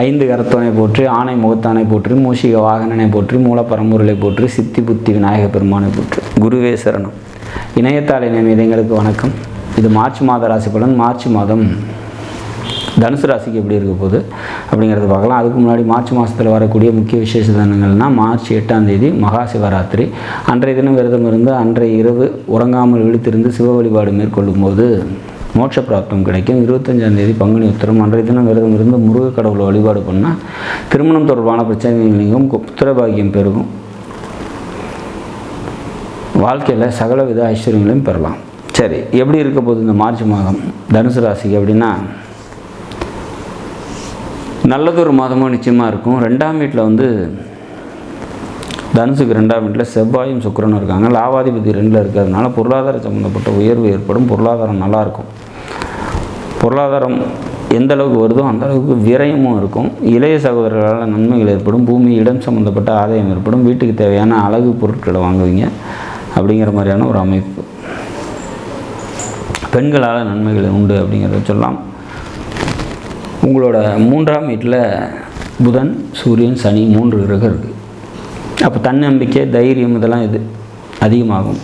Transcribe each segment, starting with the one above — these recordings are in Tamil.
ஐந்து கரத்தோனை போற்றி ஆணை முகத்தானை போற்றி மூஷிக வாகனனை போற்றி மூலப்பரம்பொருளை போற்றி சித்தி புத்தி விநாயக பெருமானை போற்று. குருவே சரணம். இணையத்தாள் இணையங்களுக்கு வணக்கம். இது மார்ச் மாத ராசி பலன். மார்ச் மாதம் தனுசு ராசிக்கு எப்படி இருக்க போகுது அப்படிங்கிறத பார்க்கலாம். அதுக்கு முன்னாடி மார்ச் மாதத்தில் வரக்கூடிய முக்கிய விசேஷ தினங்கள்னால் மார்ச் எட்டாம் தேதி மகா சிவராத்திரி. அன்றைய தினம் விரதம் இருந்து அன்றைய இரவு உறங்காமல் விழித்திருந்து சிவ வழிபாடு மேற்கொள்ளும் போது மோட்ச பிராப்தம் கிடைக்கும். இருபத்தஞ்சாம் தேதி பங்குனி உத்தரம். அன்றைய தினம் விரதம் இருந்து முருக கடவுளை வழிபாடு பண்ணால் திருமணம் தொடர்பான பிரச்சனைகள் நீங்கும் புத்திரபாகியம் பெருகும். வாழ்க்கையில் சகலவித ஐஸ்வர்யங்களையும் பெறலாம். சரி எப்படி இருக்க போகுது இந்த மார்ச் மாதம்? தனுசு ராசிக்கு அப்படின்னா நல்லதொரு மாதமாக நிச்சயமாக இருக்கும். ரெண்டாம் வீட்டில் வந்து தனுசுக்கு ரெண்டாம் வீட்டில் செவ்வாயும் சுக்கரனும் இருக்காங்க. லாவாதிபதி ரெண்டில் இருக்கிறதுனால பொருளாதார சம்மந்தப்பட்ட உயர்வு ஏற்படும். பொருளாதாரம் நல்லாயிருக்கும். பொருளாதாரம் எந்த அளவுக்கு வருதோ அந்த அளவுக்கு விரயமும் இருக்கும். இளைய சகோதரர்களால் நன்மைகள் ஏற்படும். பூமி இடம் சம்மந்தப்பட்ட ஆதாயம் ஏற்படும். வீட்டுக்கு தேவையான அழகு பொருட்களை வாங்குவீங்க அப்படிங்கிற மாதிரியான ஒரு அமைப்பு. பெண்களால் நன்மைகள் உண்டு அப்படிங்கிறத சொல்லலாம். உங்களோட மூன்றாம் வீட்டில் புதன் சூரியன் சனி மூன்று கிரகம் இருக்குது அப்போ தன்னம்பிக்கை தைரியம் இதெல்லாம் இது அதிகமாகும்.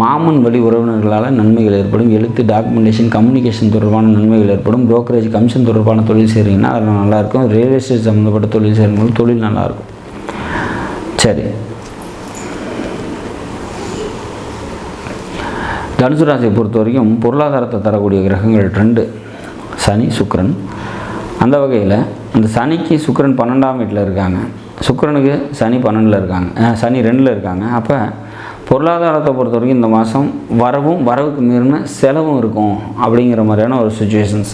மாமன் வழி உறவினர்களால் நன்மைகள் ஏற்படும். எழுத்து டாக்குமெண்டேஷன் கம்யூனிகேஷன் தொடர்பான நன்மைகள் ஏற்படும். புரோக்கரேஜ் கமிஷன் தொடர்பான தொழில் செய்கிறீங்கன்னா அதில் நல்லாயிருக்கும் ரியல் எஸ்டேட் சம்மந்தப்பட்ட தொழில் செய்கிறவங்களும் தொழில் நல்லாயிருக்கும் சரி. தனுசு ராசியை பொறுத்த வரைக்கும் பொருளாதாரத்தை தரக்கூடிய கிரகங்கள் ரெண்டு. சனி சுக்கரன். அந்த வகையில் அந்த சனிக்கு சுக்கரன் பன்னெண்டாம் வீட்டில் இருக்காங்க. சுக்கரனுக்கு சனி பன்னெண்டில் இருக்காங்க. சனி ரெண்டில் இருக்காங்க. அப்போ பொருளாதாரத்தை பொறுத்த வரைக்கும் இந்த மாதம் வரவும் வரவுக்கு மீறின செலவும் இருக்கும் அப்படிங்கிற மாதிரியான ஒரு சுச்சுவேஷன்ஸ்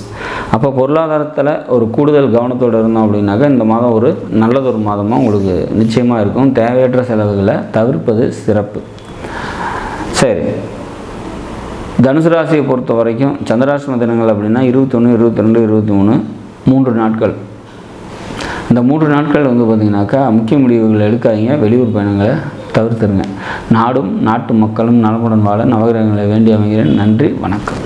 அப்போ பொருளாதாரத்தில் ஒரு கூடுதல் கவனத்தோடு இருந்தோம் அப்படின்னாக்கா இந்த மாதம் ஒரு நல்லதொரு மாதமாக உங்களுக்கு நிச்சயமாக இருக்கும். தேவையற்ற செலவுகளை தவிர்ப்பது சிறப்பு. சரி. தனுசு ராசியை பொறுத்த வரைக்கும் சந்திராசிரம தினங்கள் அப்படின்னா இருபத்தொன்று இருபத்தி ரெண்டு இருபத்தி மூணு மூன்று நாட்கள். இந்த மூன்று நாட்கள் வந்து பார்த்திங்கனாக்கா முக்கிய முடிவுகள் எடுக்காதீங்க. வெளியூர் பயணங்களை தவிர்த்துருங்க. நாடும் நாட்டு மக்களும் நலமுடன் வாழ நவகிரகங்களை வேண்டி அமைகிறேன். நன்றி வணக்கம்.